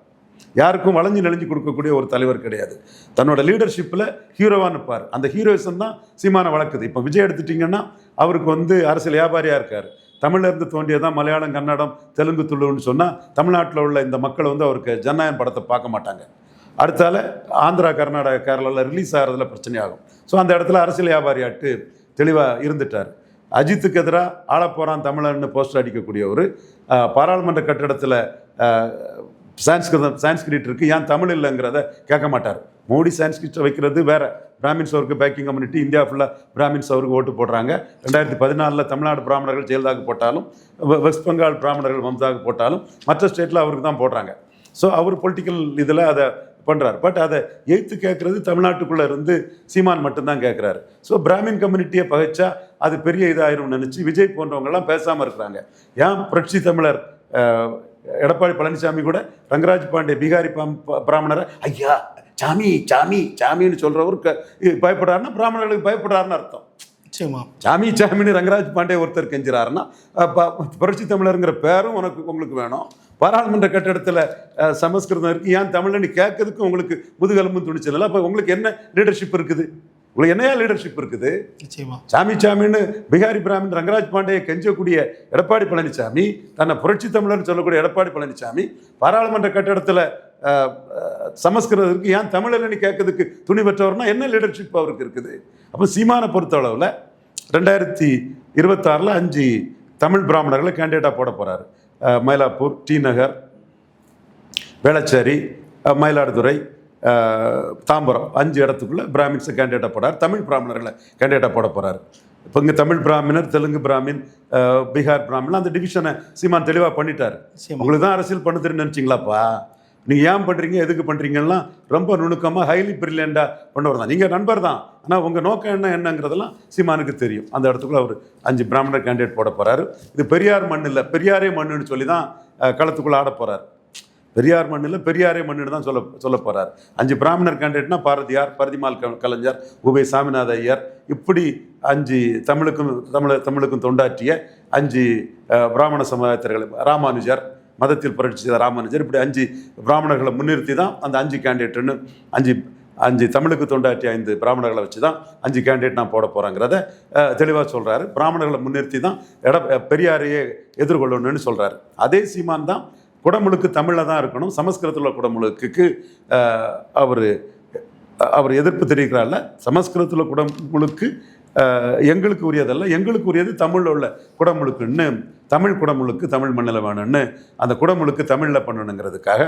Speaker 1: யாருக்கும் வளைஞ்சு நெளிஞ்சு கொடுக்கக்கூடிய ஒரு தலைவர் கிடையாது. தன்னோட லீடர்ஷிப்பில் ஹீரோவாக நிற்பார். அந்த ஹீரோயிசம் தான் சீமான வளர்க்குது. இப்போ விஜய் எடுத்துட்டிங்கன்னா அவருக்கு வந்து அரசியல் வியாபாரியாக இருக்கார். தமிழ்லேருந்து தோன்றியதான் மலையாளம் கன்னடம் தெலுங்கு துளுன்னு சொன்னால் தமிழ்நாட்டில் உள்ள இந்த மக்கள் வந்து அவருக்கு ஜனநாயகம் படத்தை பார்க்க மாட்டாங்க. அடுத்தால ஆந்திரா கர்நாடகா கேரளாவில் ரிலீஸ் ஆகிறதுல பிரச்சனையாகும். ஸோ அந்த இடத்துல அரசியல் வியாபாரியாட்டு தெளிவாக இருந்துட்டார். அஜித்துக்கு எதிராக ஆளப்போகிறான் தமிழன்னு போஸ்டர் அடிக்கக்கூடிய ஒரு பாராளுமன்ற கட்டிடத்தில் சான்ஸ்கிருதம் சான்ஸ்கிரிட் இருக்குது ஏன் தமிழ் இல்லைங்கிறத கேட்க மாட்டார். மோடி சான்ஸ்கிரிட்டை வைக்கிறது வேற. பிராமின்ஸ் அவருக்கு பேக்கிங் கம்யூனிட்டி இந்தியா ஃபுல்லாக பிராமின்ஸ் அவருக்கு ஓட்டு போடுறாங்க. ரெண்டாயிரத்தி பதினாலில் தமிழ்நாடு பிராமணர்கள் ஜெயலலிதாவுக்கு போட்டாலும் வெஸ்ட் பெங்கால் பிராமணர்கள் மம்தாவுக்கு போட்டாலும் மற்ற ஸ்டேட்டில் அவருக்கு தான் போடுறாங்க. ஸோ அவர் பொலிட்டிக்கல் இதில் அதை பண்ணுறாரு பட் அதை எய்த்து கேட்குறது தமிழ்நாட்டுக்குள்ளே இருந்து சீமான் மட்டும்தான் கேட்குறாரு. ஸோ பிராமின் கம்யூனிட்டியை பகைச்சா அது பெரிய இதாகிரும்னு நினச்சி விஜய் போன்றவங்கெல்லாம் பேசாமல் இருக்கிறாங்க. ஏன் புரட்சி தமிழர் எடப்பாடி பழனிசாமி கூட ரங்கராஜ் பாண்டே பீகாரி பிராமணரை ஐயா சாமி சாமி சாமின்னு சொல்கிறவர் பயப்படுறாருன்னா பிராமணர்களுக்கு பயப்படுறாருன்னு அர்த்தம்.
Speaker 2: நிச்சயமா.
Speaker 1: சாமி சாமின்னு ரங்கராஜ் பாண்டே ஒருத்தர் கெஞ்சுறாருன்னா புரட்சி தமிழருங்கிற பேரும் உனக்கு உங்களுக்கு வேணும். பாராளுமன்ற கட்டிடத்தில் சமஸ்கிருதம் இருக்குது ஏன் தமிழ்னு கேட்கறதுக்கு உங்களுக்கு முதுகெலும்பும் துணிச்சல் இல்லை? அப்போ உங்களுக்கு என்ன லீடர்ஷிப் இருக்குது? உங்களுக்கு என்னையா லீடர்ஷிப் இருக்குது? சாமி சாமின்னு பிகாரி பிராமின் ரங்கராஜ் பாண்டேயை கெஞ்சக்கூடிய எடப்பாடி பழனிசாமி தன்னை புரட்சி தமிழர்னு சொல்லக்கூடிய எடப்பாடி பழனிசாமி பாராளுமன்ற கட்டிடத்தில் சமஸ்கிருதம் இருக்கு ஏன் தமிழர்னு கேட்கறதுக்கு துணி பெற்றவர்னா என்ன லீடர்ஷிப் அவருக்கு இருக்குது? அப்போ சீமானை பொறுத்தளவில் ரெண்டாயிரத்தி இருபத்தாறில் அஞ்சு தமிழ் பிராமணர்களை கேண்டிடேட்டாக போட போகிறாரு மயிலாப்பூர் டி நகர் வேளச்சேரி மயிலாடுதுறை தாம்பரம் அஞ்சு இடத்துக்குள்ள பிராமின்ஸை கேண்டிடேட்டாக போடார் தமிழ் பிராமணர்களை கேண்டிடேட்டாக போட போகிறாரு இப்போ இங்கே தமிழ் பிராமணர் தெலுங்கு பிராமின் பீகார் பிராமின் அந்த டிவிஷனை சீமான் தெளிவாக பண்ணிட்டார். உங்களுக்கு தான் அரசியல் பண்ண தெரியும் நினச்சிங்களாப்பா? நீங்கள் ஏன் பண்ணுறீங்க எதுக்கு பண்ணுறீங்கன்னா ரொம்ப நுணுக்கமாக ஹைலி பிரில்லியண்டாக பண்ணவர் தான். நீங்கள் நண்பர் தான். ஆனால் உங்கள் நோக்கம் என்ன என்னங்கிறதெல்லாம் சீமானுக்கு தெரியும். அந்த இடத்துக்குள்ள அவர் அஞ்சு பிராமணர் கேண்டிடேட் போட போகிறாரு இது பெரியார் மண் இல்லை பெரியாரே மண்ணுன்னு சொல்லி தான் களத்துக்குள்ள ஆட போகிறார் பெரியார் மண்ணில் பெரியாரே மண்ணுன்னு தான் சொல்ல சொல்ல போகிறார் அஞ்சு பிராமணர் கேண்டிடேட்னா பாரதியார் பரதிமால் கலைஞர் உபை சாமிநாத ஐயர். இப்படி அஞ்சு தமிழுக்கும் தமிழ தமிழுக்கும் தொண்டாற்றிய அஞ்சு பிராமண சமுதாயத்தர்கள் ராமானுஜர் மதத்தில் புரட்சி செய்த ராமானுஜர். இப்படி அஞ்சு பிராமணர்களை முன்னிறுத்தி தான் அந்த அஞ்சு கேண்டிடேட்டுன்னு அஞ்சு அஞ்சு தமிழுக்கு தொண்டாற்றி ஐந்து பிராமணர்களை வச்சு தான் அஞ்சு கேண்டிடேட் நான் போட போகிறேங்கிறத தெளிவாக சொல்கிறாரு பிராமணர்களை முன்னிறுத்தி தான் எட பெரியாரையே எதிர்கொள்ளணும்னு சொல்கிறாரு அதே சீமான் தான் குடமுழுக்கு தமிழில் தான் இருக்கணும். சமஸ்கிருதத்தில் உள்ள குடமுழுக்குக்கு அவர் அவர் எதிர்ப்பு தெரிவிக்கிறார்ல. சமஸ்கிருதத்தில் குடமுழுக்கு எங்களுக்கு உரியதல்ல. எங்களுக்கு உரியது தமிழில் உள்ள குடமுழுக்குன்னு தமிழ் குடமுழுக்கு தமிழ் மண்ணில் வேணும்னு அந்த குடமுழுக்கு தமிழில் பண்ணணுங்கிறதுக்காக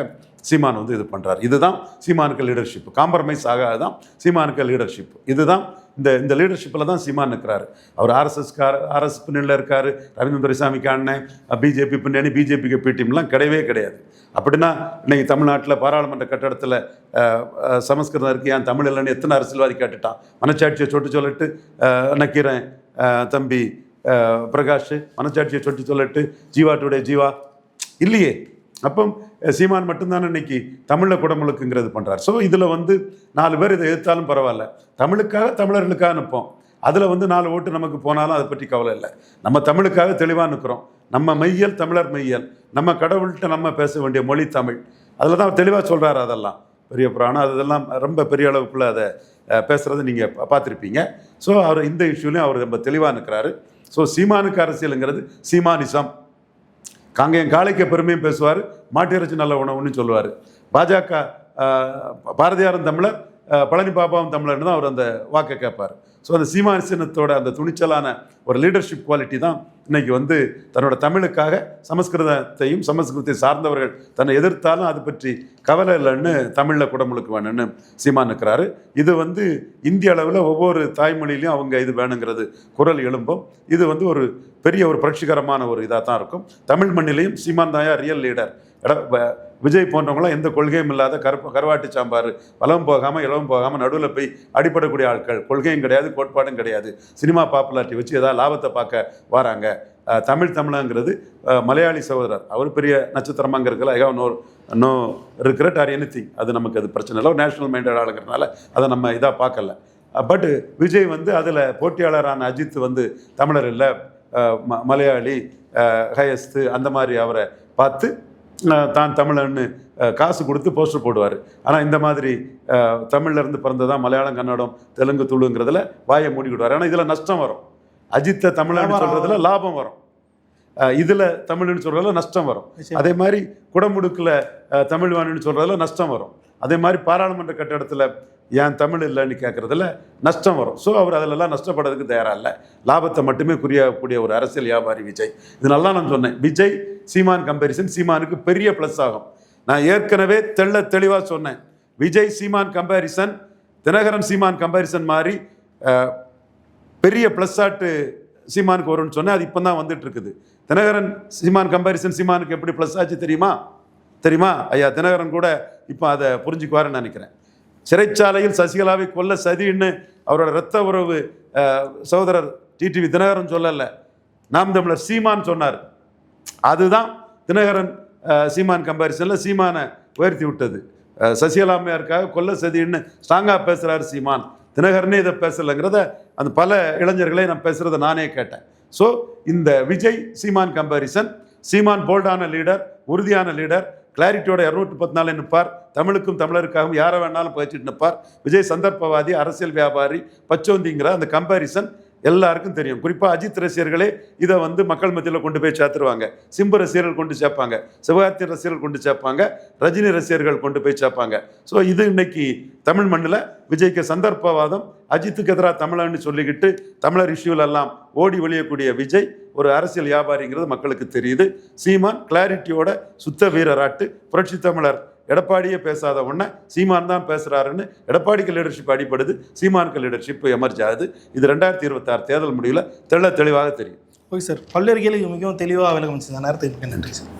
Speaker 1: சீமான் வந்து இது பண்ணுறார் இதுதான் சீமானுக்கு லீடர்ஷிப் காம்ப்ரமைஸ் ஆகாது தான் சீமானுக்கு லீடர்ஷிப் இதுதான் இந்த இந்த லீடர்ஷிப்பில் தான் சீமான் இருக்கிறார் அவர் ஆர்எஸ்எஸ்கார் ஆர்எஸ் பின்னணியில் இருக்கார். ரவீந்திர துரைசாமிக்கு அண்ணன் பிஜேபி பின்னணி பிஜேபிக்கு பி கிடையவே கிடையாது. அப்படின்னா இன்னைக்கு தமிழ்நாட்டில் பாராளுமன்ற கட்டடத்தில் சமஸ்கிருதம் இருக்கு. ஏன் தமிழ் இல்லைன்னு எத்தனை அரசியல்வாதி கேட்டுட்டான்? மனச்சாட்சியை சொட்டு சொல்லிட்டு நக்கீரன் தம்பி பிரகாஷ் மனச்சாட்சியை சொல்லி சொல்லட்டு. ஜீவா டுடே ஜீவா. இல்லையே. அப்போ சீமான் மட்டும்தானே இன்னைக்கு தமிழில் குடமுழுக்குங்கிறது பண்ணுறார் ஸோ இதில் வந்து நாலு பேர் இதை எதிர்த்தாலும் பரவாயில்ல. தமிழுக்காக தமிழர்களுக்காக நிற்போம். அதில் வந்து நாலு ஓட்டு நமக்கு போனாலும் அதை பற்றி கவலை இல்லை. நம்ம தமிழுக்காக தெளிவாக நிற்கிறோம் நம்ம மெய்யல் தமிழர் மெய்யல் நம்ம கடவுள்கிட்ட நம்ம பேச வேண்டிய மொழி தமிழ். அதில் தான் தெளிவாக சொல்கிறாரு அதெல்லாம். பெரிய புராணம் அதெல்லாம் ரொம்ப பெரிய அளவுக்குள்ளே அதை பேசுகிறத நீங்கள் பார்த்துருப்பீங்க. ஸோ அவர் இந்த இஷ்யூலையும் அவர் ரொம்ப தெளிவாக நிற்கிறாரு ஸோ சீமானுக்கு அரசியலுங்கிறது சீமானிசம். காங்கேயம் காளைக்கு பெருமையும் பேசுவார் மாட்டு நல்ல உணவுன்னு சொல்லுவார். பாஜக ஆஹ், பாரதியாரும் தமிழர் பழனி பாபாவும் தமிழர்னு தான் அவர் அந்த வாக்கை கேட்பார். ஸோ அந்த சீமானிசனத்தோட அந்த துணிச்சலான ஒரு லீடர்ஷிப் குவாலிட்டி தான் இன்னைக்கு வந்து தன்னோட தமிழுக்காக சமஸ்கிருதத்தையும் சமஸ்கிருதத்தை சார்ந்தவர்கள் தன்னை எதிர்த்தாலும் அது பற்றி கவலை இல்லைன்னு தமிழில் குடமுழுக்கு வேணும்னு சீமான் நிற்கிறாரு இது வந்து இந்திய அளவில் ஒவ்வொரு தாய்மொழியிலையும் அவங்க இது வேணுங்கிறது குரல் எழும்பும். இது வந்து ஒரு பெரிய ஒரு புரட்சிகரமான ஒரு இதாக தான் இருக்கும். தமிழ் மண்ணிலையும் சீமான் தாயா ரியல் லீடர் விஜய் போன்றவங்களாம் எந்த கொள்கையும் இல்லாத கருப்பு கருவாட்டு சாம்பார் வளம் போகாமல் இளவும் போகாமல் நடுவில் போய் அடிபடக்கூடிய ஆட்கள். கொள்கையும் கிடையாது கோட்பாடும் கிடையாது. சினிமா பாப்புலாரிட்டி வச்சு ஏதாவது லாபத்தை பார்க்க வராங்க. தமிழ் தமிழங்கிறது மலையாளி சகோதரர். அவர் பெரிய நட்சத்திரமாக அங்கே இருக்கல no no regret or any அது நமக்கு அது பிரச்சனை இல்லை. நேஷனல் மைண்டட் ஆளுங்கிறதுனால அதை நம்ம இதாக பார்க்கல. பட் விஜய் வந்து அதில் போட்டியாளரான அஜித் வந்து தமிழர் இல்லை. ம- மலையாளி ஹயஸ்து அந்த மாதிரி அவரை பார்த்து தான் தமிழன்னு காசு கொடுத்து போஸ்டர் போடுவார். ஆனால் இந்த மாதிரி அஹ், தமிழ்ல இருந்து பிறந்ததான் மலையாளம் கன்னடம் தெலுங்கு துளுங்கிறதுல வாயை மூடிக்கிடுவார் ஆனால் இதில் நஷ்டம் வரும். அஜித்தை தமிழன்னு சொல்கிறதுல லாபம் வரும். இதில் தமிழ்னு சொல்கிறதுல நஷ்டம் வரும். அதே மாதிரி குடமுடுக்கில் தமிழ் வாணின்னு சொல்கிறதுல நஷ்டம் வரும். அதே மாதிரி பாராளுமன்ற கட்டடத்தில் ஏன் தமிழ் இல்லைன்னு கேட்குறதுல நஷ்டம் வரும். ஸோ அவர் அதிலெல்லாம் நஷ்டப்படுறதுக்கு தயாராக இல்லை. லாபத்தை மட்டுமே குறியக்கூடிய ஒரு அரசியல் வியாபாரி விஜய். இது நல்லா நான் சொன்னேன். விஜய் சீமான் கம்பேரிசன் சீமானுக்கு பெரிய ப்ளஸ் ஆகும். நான் ஏற்கனவே தெள்ள தெளிவாக சொன்னேன். விஜய் சீமான் கம்பேரிசன் தினகரன் சீமான் கம்பேரிசன் மாதிரி பெரிய ப்ளஸ் ஆட்டு சீமானுக்கு வரும்னு சொன்னேன். அது இப்போ தான் வந்துட்டு இருக்குது தினகரன் சீமான் கம்பேரிசன் சீமானுக்கு எப்படி ப்ளஸ் ஆச்சு தெரியுமா? தெரியுமா? ஐயா தினகரன் கூட இப்போ அதை புரிஞ்சுக்குவாருன்னு நினைக்கிறேன். சிறைச்சாலையில் சசிகலாவை கொல்ல சதின்னு அவரோட இரத்த உறவு சகோதரர் டிடிவி தினகரன் சொல்லலை. நாம் தமிழர் சீமான் சொன்னார். அதுதான் தினகரன் சீமான் கம்பாரிசனில் சீமானை உயர்த்தி விட்டது. சசிகலாமையாருக்காக சசிகலா அம்மையாருக்காக கொல்ல சதின்னு ஸ்ட்ராங்காக பேசுகிறார் சீமான். தினகரனே இதை பேசலைங்கிறத அந்த பல இளைஞர்களை நான் பேசுகிறத நானே கேட்டேன். ஸோ இந்த விஜய் சீமான் கம்பாரிசன் சீமான் போல்டான லீடர் உறுதியான லீடர் கிளாரிட்டியோட இரநூத்தி பத்து நாள் நிற்பார். தமிழுக்கும் தமிழருக்காகவும் யாரை வேணாலும் பயிற்சிட்டு நிற்பார். விஜய் சந்தர்ப்பவாதி அரசியல் வியாபாரி பச்சோந்திங்கிற அந்த கம்பேரிசன் எல்லாருக்கும் தெரியும். குறிப்பாக அஜித் ரசிகர்களே இதை வந்து மக்கள் மத்தியில் கொண்டு போய் சேர்த்துருவாங்க. சிம்பு ரசிகர்கள் கொண்டு சேர்ப்பாங்க. சிவகார்த்தி ரசிகர்கள் கொண்டு சேர்ப்பாங்க. ரஜினி ரசிகர்கள் கொண்டு போய் சேர்ப்பாங்க. ஸோ இது இன்னைக்கு தமிழ் மண்ணில் விஜய்க்கு சந்தர்ப்பவாதம். அஜித்துக்கு எதிராக தமிழன்னு சொல்லிக்கிட்டு தமிழர் இஷ்யூல எல்லாம் ஓடி ஒழியக்கூடிய விஜய் ஒரு அரசியல் வியாபாரிங்கிறது மக்களுக்கு தெரியுது. சீமான் கிளாரிட்டியோட சுத்த வீரராட்டு புரட்சி தமிழர் எடப்பாடியே பேசாத உடனே சீமான் தான் பேசுகிறாருன்னு எடப்பாடிக்கு லீடர்ஷிப் அடிப்படுது சீமானுக்கு லீடர்ஷிப் எமர்ஜ் ஆகுது இது ரெண்டாயிரத்தி இருபத்தாறு தேர்தல் முடிவில் தெள்ள தெளிவாக தெரியும்.
Speaker 2: Okay sir. பல்வேறு மிகவும் தெளிவாக விளக்கம் நேரத்துக்கு நன்றி சார்.